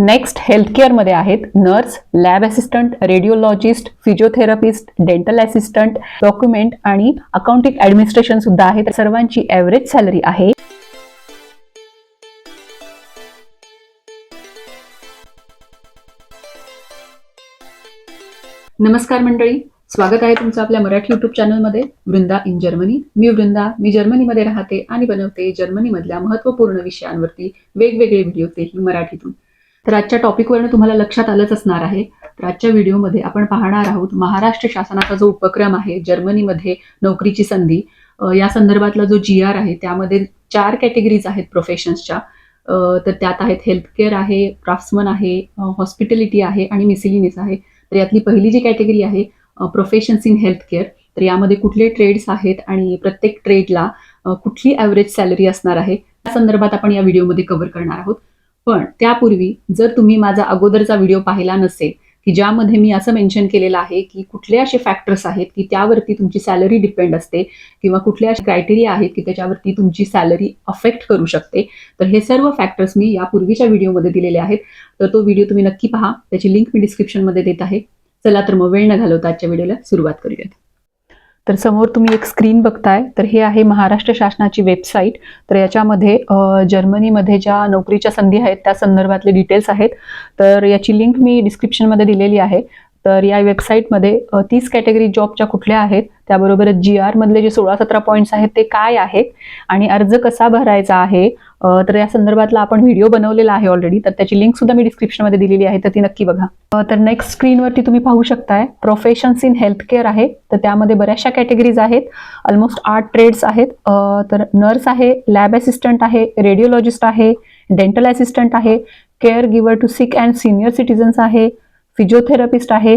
Next हेल्थकेअरमध्ये आहेत nurse lab assistant radiologist physiotherapist dental assistant document आणि अकाउंटिंग ऍडमिनिस्ट्रेशन सुद्धा आहे सर्वांची ॲव्हरेज सॅलरी आहे. नमस्कार मंडळी. स्वागत आहे तुमचं आपल्या मराठी युट्यूब चॅनलमध्ये वृंदा इन जर्मनी. मी वृंदा. मी जर्मनीमध्ये राहते आणि बनवते जर्मनीमधल्या महत्त्वपूर्ण विषयांवरती वेगवेगळे व्हिडिओ तेही मराठीतून. तर आजच्या टॉपिकवरनं तुम्हाला लक्षात आलंच असणार आहे. तर आजच्या व्हिडिओमध्ये आपण पाहणार आहोत महाराष्ट्र शासनाचा जो उपक्रम आहे जर्मनीमध्ये नोकरीची संधी या संदर्भातला जो जी आर आहे त्यामध्ये चार कॅटेगरीज आहेत प्रोफेशन्सच्या तर त्यात आहेत हेल्थकेअर आहे क्राफ्ट्समन आहे हॉस्पिटॅलिटी आहे आणि मिसिलिनिस आहे. तर यातली पहिली जी कॅटेगरी आहे प्रोफेशन्स इन हेल्थकेअर तर यामध्ये कुठले ट्रेड्स आहेत आणि प्रत्येक ट्रेडला कुठली ॲव्हरेज सॅलरी असणार आहे त्या संदर्भात आपण या व्हिडिओमध्ये कव्हर करणार आहोत. पण त्यापूर्वी जर तुम्ही माझा अगोदरचा व्हिडिओ पाहिला नसेल की ज्यामध्ये मी असं मेन्शन केलेलं आहे की कुठले असे फॅक्टर्स आहेत की त्यावरती तुमची सॅलरी डिपेंड असते किंवा कुठले असे क्रायटेरिया आहेत की त्याच्यावरती तुमची सॅलरी अफेक्ट करू शकते तर हे सर्व फॅक्टर्स मी यापूर्वीच्या व्हिडिओमध्ये दिलेले आहेत. तर तो व्हिडिओ तुम्ही नक्की पहा. त्याची लिंक मी डिस्क्रिप्शनमध्ये देत आहे. चला तर मग वेळ न घालवता आजच्या व्हिडिओला सुरुवात करूयात. तर समोर तुम्ही एक स्क्रीन बघताय. तर हे आहे महाराष्ट्र शासनाची वेबसाईट तर याच्यामध्ये जर्मनीमध्ये ज्या नोकरीच्या संधी आहेत त्या संदर्भातले डिटेल्स आहेत. तर याची लिंक मी डिस्क्रिप्शनमध्ये दिलेली आहे. तर या वेबसाईटमध्ये तीस कॅटेगरी जॉबच्या कुठल्या आहेत त्याबरोबरच जी आरमधले जे सोळा सतरा पॉईंट्स आहेत ते काय आहेत आणि अर्ज कसा भरायचा आहे तर या संदर्भातला आपण व्हिडिओ बनवलेला आहे ऑलरेडी तर त्याची लिंक सुद्धा मी डिस्क्रिप्शनमध्ये दिलेली आहे तर ती नक्की बघा. तर नेक्स्ट स्क्रीनवरती तुम्ही पाहू शकताय प्रोफेशन्स इन हेल्थकेअर आहे तर त्यामध्ये बऱ्याचशा कॅटेगरीज आहेत ऑलमोस्ट आठ ट्रेड्स आहेत तर नर्स आहे लॅब असिस्टंट आहे रेडिओलॉजिस्ट आहे डेंटल असिस्टंट आहे care giver to sick and senior citizens आहे फिजिओथेरपिस्ट आहे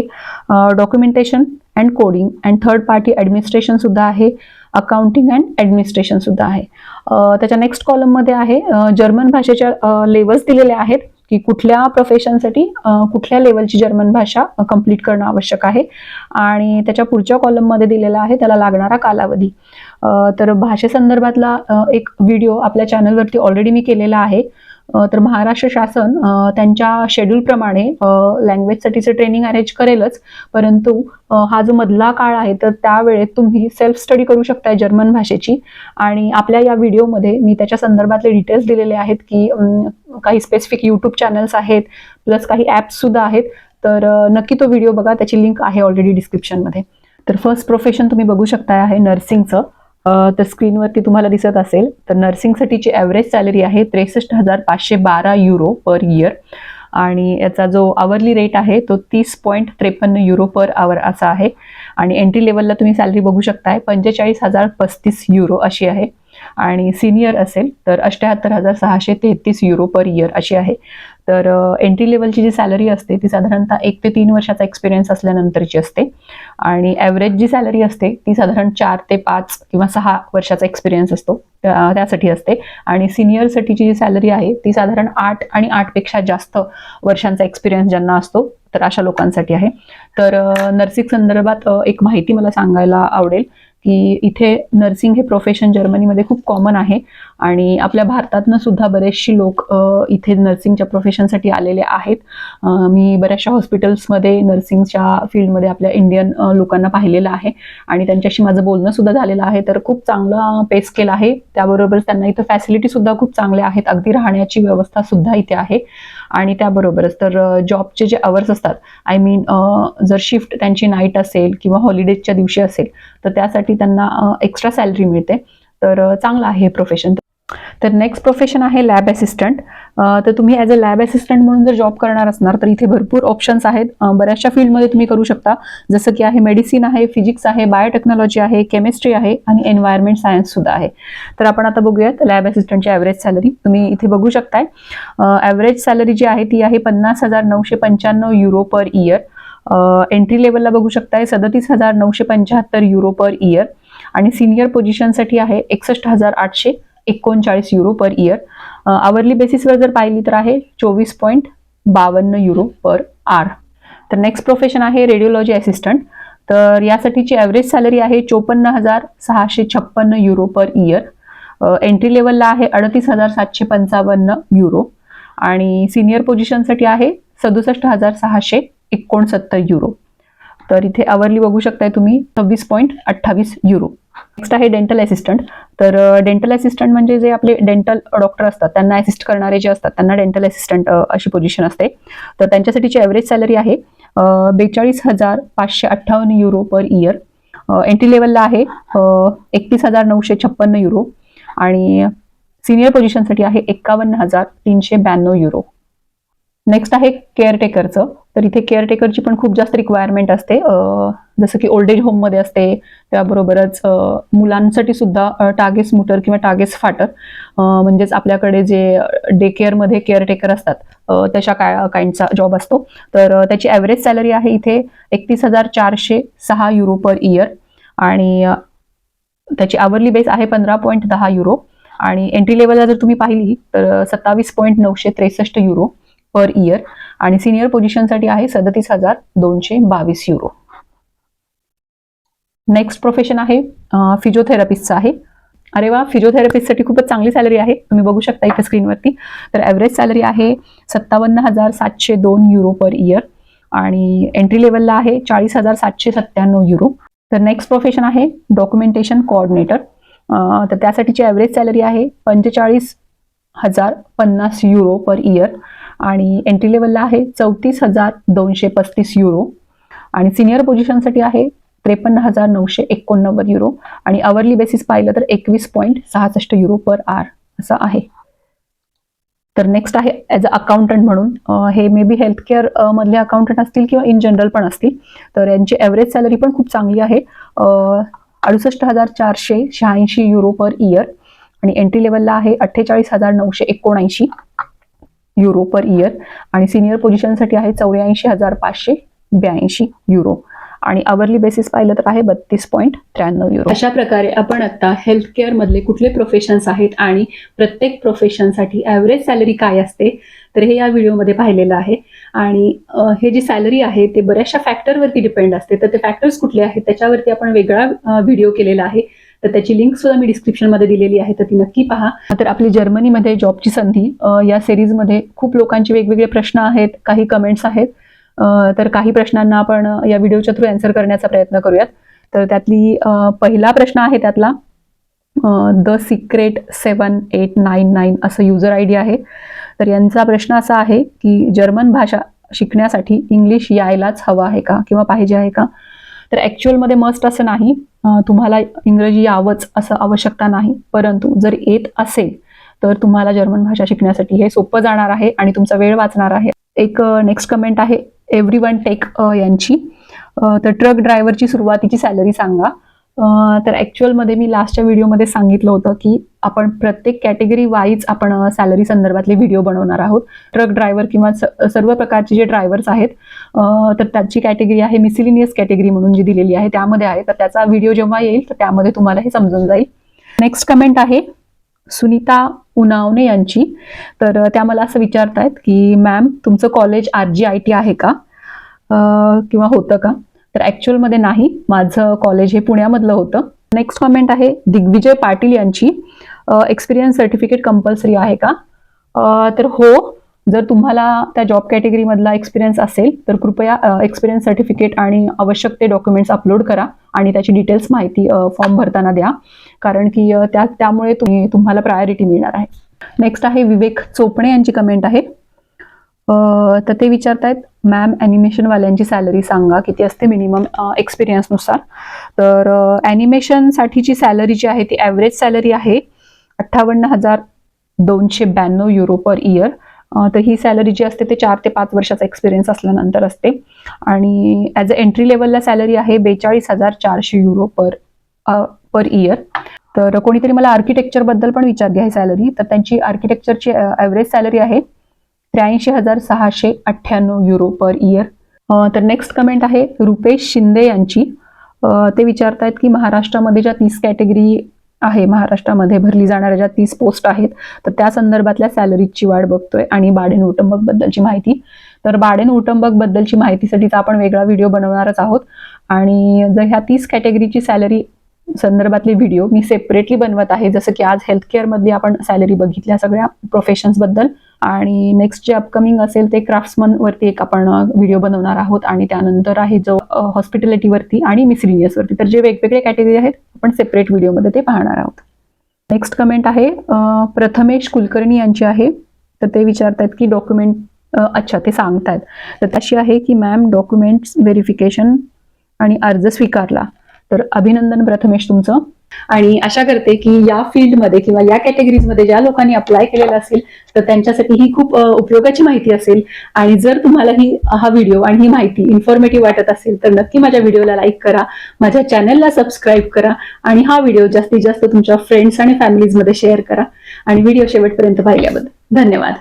documentation and coding and third party administration सुद्धा आहे अकाउंटिंग अँड ॲडमिनिस्ट्रेशन सुद्धा आहे. त्याच्या नेक्स्ट कॉलममध्ये आहे जर्मन भाषेच्या लेवल्स दिलेल्या आहेत की कुठल्या प्रोफेशनसाठी कुठल्या लेवलची जर्मन भाषा कंप्लीट करणं आवश्यक आहे. आणि त्याच्या पुढच्या कॉलममध्ये दिलेला आहे त्याला लागणारा कालावधी. तर भाषेसंदर्भातला एक व्हिडिओ आपल्या चॅनलवरती ऑलरेडी मी केलेला आहे. तर महाराष्ट्र शासन त्यांच्या शेड्यूलप्रमाणे लँग्वेजसाठीचं ट्रेनिंग अरेंज करेलच. परंतु हा जो मधला काळ आहे तर त्यावेळेत तुम्ही सेल्फ स्टडी करू शकताय जर्मन भाषेची. आणि आपल्या या व्हिडिओमध्ये मी त्याच्या संदर्भातले डिटेल्स दिलेले आहेत की काही स्पेसिफिक यूट्यूब चॅनल्स आहेत प्लस काही ॲप्ससुद्धा आहेत. तर नक्की तो व्हिडिओ बघा त्याची लिंक आहे ऑलरेडी डिस्क्रिप्शनमध्ये तर फर्स्ट प्रोफेशन तुम्ही बघू शकताय आहे नर्सिंगचं तर स्क्रीनवरती तुम्हाला दिसत असेल तर नर्सिंगसाठीची ॲव्हरेज सॅलरी आहे त्रेसष्ट हजार पाचशे बारा युरो पर इयर आणि याचा जो आवरली रेट आहे तो तीस पॉईंट त्रेपन्न युरो पर आवर असा आहे. आणि एंट्री लेवलला तुम्ही सॅलरी बघू शकताय पंचेचाळीस हजार पस्तीस युरो अशी आहे. आणि सिनियर असेल तर अठ्याहत्तर हजार सहाशे तेहतीस युरो पर इयर अशी आहे. तर एंट्री लेवलची जी सॅलरी असते ती साधारणतः एक ते तीन वर्षाचा एक्सपिरियन्स असल्यानंतरची असते. आणि ॲव्हरेज जी सॅलरी असते ती साधारण चार ते पाच किंवा सहा वर्षाचा एक्सपिरियन्स असतो. त्यासाठी असते. आणि सिनियरसाठीची जी सॅलरी आहे ती साधारण आठ आणि आठपेक्षा जास्त वर्षांचा एक्सपिरियन्स ज्यांना असतो तर अशा लोकांसाठी आहे. तर नर्सिंग संदर्भात एक माहिती मला सांगायला आवडेल. की इथे नर्सिंग हे प्रोफेशन जर्मनीमध्ये खूप कॉमन आहे. आणि आपल्या भारतातनं सुद्धा बरेचशी लोक इथे नर्सिंगच्या प्रोफेशनसाठी आलेले आहेत. मी बऱ्याचशा हॉस्पिटल्समध्ये नर्सिंगच्या फील्डमध्ये आपल्या इंडियन लोकांना पाहिलेलं आहे. आणि त्यांच्याशी माझं बोलणं सुद्धा झालेलं आहे. तर खूप चांगला पे स्केल आहे. त्याबरोबर त्यांना इथं फॅसिलिटी सुद्धा खूप चांगल्या आहेत. अगदी राहण्याची व्यवस्था सुद्धा इथे आहे. आणि त्याबरोबरच तर जॉबचे जे अवर्स असतात आय मीन जर शिफ्ट त्यांची नाईट असेल किंवा हॉलिडेजच्या दिवशी असेल तर त्यासाठी त्यांना एक्स्ट्रा सॅलरी मिळते. तर चांगलं आहे हे प्रोफेशन तर नेक्स्ट प्रोफेशन आहे लॅब असिस्टंट तर तुम्ही ॲज अ लॅब असिस्टंट म्हणून जर जॉब करणार असणार तर इथे भरपूर ऑप्शन्स आहेत. बऱ्याचशा फील्डमध्ये तुम्ही करू शकता. जसं की आहे मेडिसिन आहे फिजिक्स आहे बायोटेक्नॉलॉजी आहे केमिस्ट्री आहे आणि एन्व्हायरमेंट सायन्स सुद्धा आहे. तर आपण आता बघूयात लॅब असिस्टंटची ॲव्हरेज सॅलरी तुम्ही इथे बघू शकताय. ॲव्हरेज सॅलरी जी आहे ती आहे पन्नास हजार नऊशे पंच्याण्णव युरो पर इयर एंट्री लेवलला बघू शकताय सदतीस हजार नऊशे पंच्याहत्तर युरो पर इयर आणि सिनियर पोझिशनसाठी आहे एकसष्ट हजार आठशे एकोणचाळीस युरो पर इयर आवरली बेसिसवर जर पाहिली तर आहे चोवीस पॉईंट बावन्न युरो पर आर तर नेक्स्ट प्रोफेशन आहे रेडिओलॉजी असिस्टंट तर यासाठीची ॲव्हरेज सॅलरी आहे चोपन्न हजार सहाशे छप्पन्न युरो पर इयर एंट्री लेवलला आहे अडतीस हजार सातशे पंचावन्न युरो आणि सिनियर पोझिशनसाठी आहे सदुसष्ट हजार सहाशे एकोणसत्तर युरो तर इथे आवरली बघू शकताय तुम्ही सव्वीस पॉईंट अठ्ठावीस युरो नेक्स्ट आहे डेंटल असिस्टंट तर डेंटल असिस्टंट म्हणजे जे आपले डेंटल डॉक्टर असतात त्यांना असिस्ट करणारे जे असतात त्यांना डेंटल असिस्टंट अशी पोझिशन असते. तर त्यांच्यासाठीची ॲव्हरेज सॅलरी आहे बेचाळीस हजार पाचशे अठ्ठावन्न युरो पर इयर एंट्री लेवलला आहे एकतीस हजार नऊशे छप्पन्न युरो आणि सिनियर पोझिशनसाठी आहे एक्कावन्न हजार तीनशे ब्याण्णव युरो नेक्स्ट आहे केअरटेकरचं तर इथे केअरटेकरची पण खूप जास्त रिक्वायरमेंट असते. जसं की ओल्ड एज होममध्ये असते. त्याबरोबरच मुलांसाठी सुद्धा टागेस मुटर किंवा टागेस फाटर म्हणजेच आपल्याकडे जे डे केअरमध्ये केअरटेकर असतात तशा काय काइंडचा जॉब असतो. तर त्याची ॲव्हरेज सॅलरी आहे इथे एकतीस हजार चारशे सहा युरो पर इयर आणि त्याची आवरली बेस आहे पंधरा पॉईंट दहा युरो आणि एंट्री लेवलला जर तुम्ही पाहिली तर सत्तावीस पॉईंट नऊशे त्रेसष्ट युरो पर इयर आणि सिनियर पोझिशनसाठी आहे सदतीस हजार दोनशे बावीस युरो नेक्स्ट प्रोफेशन आहे फिजिओथेरपिस्टचं आहे. अरे वा फिजिओथेरपिस्टसाठी खूपच चांगली सॅलरी आहे. तुम्ही बघू शकता इथे स्क्रीनवरती तर ॲव्हरेज सॅलरी आहे सत्तावन्न हजार सातशे दोन युरो पर इयर आणि एंट्री लेवलला आहे चाळीस हजार सातशे सत्त्याण्णव युरो तर नेक्स्ट प्रोफेशन आहे डॉक्युमेंटेशन कोऑर्डिनेटर तर त्यासाठीची ॲव्हरेज सॅलरी आहे पंचेचाळीस हजार पन्नास युरो पर इयर आणि एंट्री लेवलला आहे चौतीस हजार दोनशे पस्तीस युरो आणि सिनियर पोझिशनसाठी आहे त्रेपन्न हजार नऊशे एकोणनव्वद युरो आणि अवरली बेसिस पाहिलं तर एकवीस पॉईंट सहासष्ट युरो पर आर असं आहे. तर नेक्स्ट आहे ॲज अ अकाउंटंट म्हणून. हे मे बी हेल्थकेअर मधले अकाउंटंट असतील किंवा इन जनरल पण असतील. तर यांची ॲव्हरेज सॅलरी पण खूप चांगली आहे. अडुसष्ट हजार चारशे शहाऐंशी युरो पर इयर आणि एंट्री लेवलला आहे अठ्ठेचाळीस हजार नऊशे एकोणऐंशी. युरो पर इयर आणि सिनियर पोझिशनसाठी आहे चौऱ्याऐंशी हजार पाचशे ब्याऐंशी युरो आणि अवरली बेसिस पाहिलं तर आहे बत्तीस पॉईंट त्र्याण्णव युरो अशा प्रकारे आपण आता हेल्थ केअर मधले कुठले प्रोफेशन्स आहेत आणि प्रत्येक प्रोफेशनसाठी ॲव्हरेज सॅलरी काय असते तर हे या व्हिडिओमध्ये पाहिलेलं आहे. आणि हे जी सॅलरी आहे ते बऱ्याचशा फॅक्टरवरती डिपेंड असते. तर ते फॅक्टर्स कुठले आहेत त्याच्यावरती आपण वेगळा व्हिडिओ केलेला आहे. तर त्याची लिंक सुद्धा मी डिस्क्रिप्शनमध्ये दिलेली आहे तर ती नक्की पहा. तर आपली जर्मनीमध्ये जॉबची संधी या सिरीजमध्ये खूप लोकांचे वेगवेगळे प्रश्न आहेत काही कमेंट्स आहेत. तर काही प्रश्नांना आपण या व्हिडिओच्या थ्रू अन्सर करण्याचा प्रयत्न करूयात. तर त्यातली पहिला प्रश्न आहे त्यातला the secret seven eight nine nine असं युजर आय डी आहे. तर यांचा प्रश्न असा आहे की जर्मन भाषा शिकण्यासाठी इंग्लिश यायलाच हवं आहे का? किंवा पाहिजे आहे का? तर ॲक्च्युअलमध्ये मस्ट असं नाही. तुम्हाला इंग्रजी यावंच असं आवश्यकता नाही. परंतु जर येत असेल तर तुम्हाला जर्मन भाषा शिकण्यासाठी हे सोपं जाणार आहे आणि तुमचा वेळ वाचणार आहे. एक नेक्स्ट कमेंट आहे. एव्हरी वन टेक यांची. तर ट्रक ड्रायव्हरची सुरुवातीची सॅलरी सांगा. तर ॲक्च्युअलमध्ये मी लास्टच्या व्हिडिओमध्ये सांगितलं होतं की आपण प्रत्येक कॅटेगरी वाईज आपण सॅलरी संदर्भातले व्हिडिओ बनवणार आहोत. ट्रक ड्रायव्हर किंवा सर्व प्रकारचे जे ड्रायव्हर्स आहेत तर त्याची कॅटेगरी आहे मिसिलिनियस कॅटेगरी म्हणून जी दिलेली आहे त्यामध्ये आहे. तर त्याचा व्हिडिओ जेव्हा येईल तर त्यामध्ये तुम्हाला हे समजून जाईल. नेक्स्ट कमेंट आहे सुनीता उनावणे यांची. तर त्या मला असं विचारतायत की मॅम तुमचं college R G I T आहे का? किंवा होतं का? तर ॲक्च्युअलमध्ये नाही. माझं कॉलेज हे पुण्यामधलं होतं. नेक्स्ट कमेंट आहे दिग्विजय पाटील यांची. एक्सपिरियन्स सर्टिफिकेट कंपल्सरी आहे का? तर हो जर तुम्हाला त्या जॉब कॅटेगरीमधला एक्सपिरियन्स असेल तर कृपया एक्सपिरियन्स सर्टिफिकेट आणि आवश्यक ते डॉक्युमेंट्स अपलोड करा आणि त्याची डिटेल्स माहिती फॉर्म भरताना द्या. कारण की त्या त्यामुळे तुम्ही तुम्हाला प्रायोरिटी मिळणार आहे. नेक्स्ट आहे विवेक चोपणे यांची कमेंट आहे. तर ते विचारतायत मॅम ॲनिमेशनवाल्यांची सॅलरी सांगा. किती असते मिनिमम एक्सपिरियन्सनुसार तर ॲनिमेशनसाठीची सॅलरी जी आहे ती ॲव्हरेज सॅलरी आहे अठ्ठावन्न हजार दोनशे ब्याण्णव युरो पर इयर तर ही सॅलरी जी असते ते चार ते पाच वर्षाचा एक्सपिरियन्स असल्यानंतर असते. आणि ॲज अ एंट्री लेवलला सॅलरी आहे बेचाळीस हजार चारशे युरो पर पर इयर तर कोणीतरी मला आर्किटेक्चरबद्दल पण विचारली आहे सॅलरी तर त्यांची आर्किटेक्चरची ॲव्हरेज सॅलरी आहे त्र्याऐंशी हजार सहाशे अठ्ठ्याण्णव युरो पर इयर तर नेक्स्ट कमेंट आहे रुपेश शिंदे यांची. ते विचारतायत की महाराष्ट्रामध्ये ज्या तीस कॅटेगरी आहे महाराष्ट्रामध्ये भरली जाणाऱ्या ज्या तीस पोस्ट आहेत तर त्या संदर्भातल्या सॅलरीची वाढ बघतोय आणि बाडेन उटंबक बद्दलची माहिती. तर बाडेन उटंबक बद्दलची माहितीसाठीचा आपण वेगळा व्हिडिओ बनवणारच आहोत. आणि जर ह्या तीस कॅटेगरीची सॅलरी संदर्भातले व्हिडिओ मी सेपरेटली बनवत आहे जसं की आज हेल्थकेअरमधली आपण सॅलरी बघितल्या सगळ्या प्रोफेशन्सबद्दल आणि नेक्स्ट जे अपकमिंग असेल ते क्राफ्ट्समन वरती एक आपण व्हिडिओ बनवणार आहोत आणि त्यानंतर आहे जो हॉस्पिटॅलिटी वरती आणि मिसलिनियस वरती. तर जे वेगवेगळे कॅटेगरी आहेत आपण सेपरेट व्हिडिओमध्ये ते पाहणार आहोत. नेक्स्ट कमेंट आहे प्रथमेश कुलकर्णी यांची आहे. तर ते विचारतात की डॉक्युमेंट अच्छा ते सांगतायत. तर तशी आहे की मॅम डॉक्युमेंट्स व्हेरिफिकेशन आणि अर्ज स्वीकारला. तर अभिनंदन प्रथमेश तुमचं. आणि आशा करते की या फील्डमध्ये किंवा या कॅटेगरीजमध्ये ज्या लोकांनी अप्लाय केलेलं असेल तर त्यांच्यासाठी ही खूप उपयोगाची माहिती असेल. आणि जर तुम्हाला ही हा व्हिडिओ आणि ही माहिती इन्फॉर्मेटिव्ह वाटत असेल तर नक्की माझ्या व्हिडिओला लाईक करा माझ्या चॅनलला सबस्क्राईब करा आणि हा व्हिडिओ जास्तीत जास्त तुमच्या फ्रेंड्स आणि फॅमिलीजमध्ये शेअर करा. आणि व्हिडिओ शेवटपर्यंत पाहिल्याबद्दल धन्यवाद.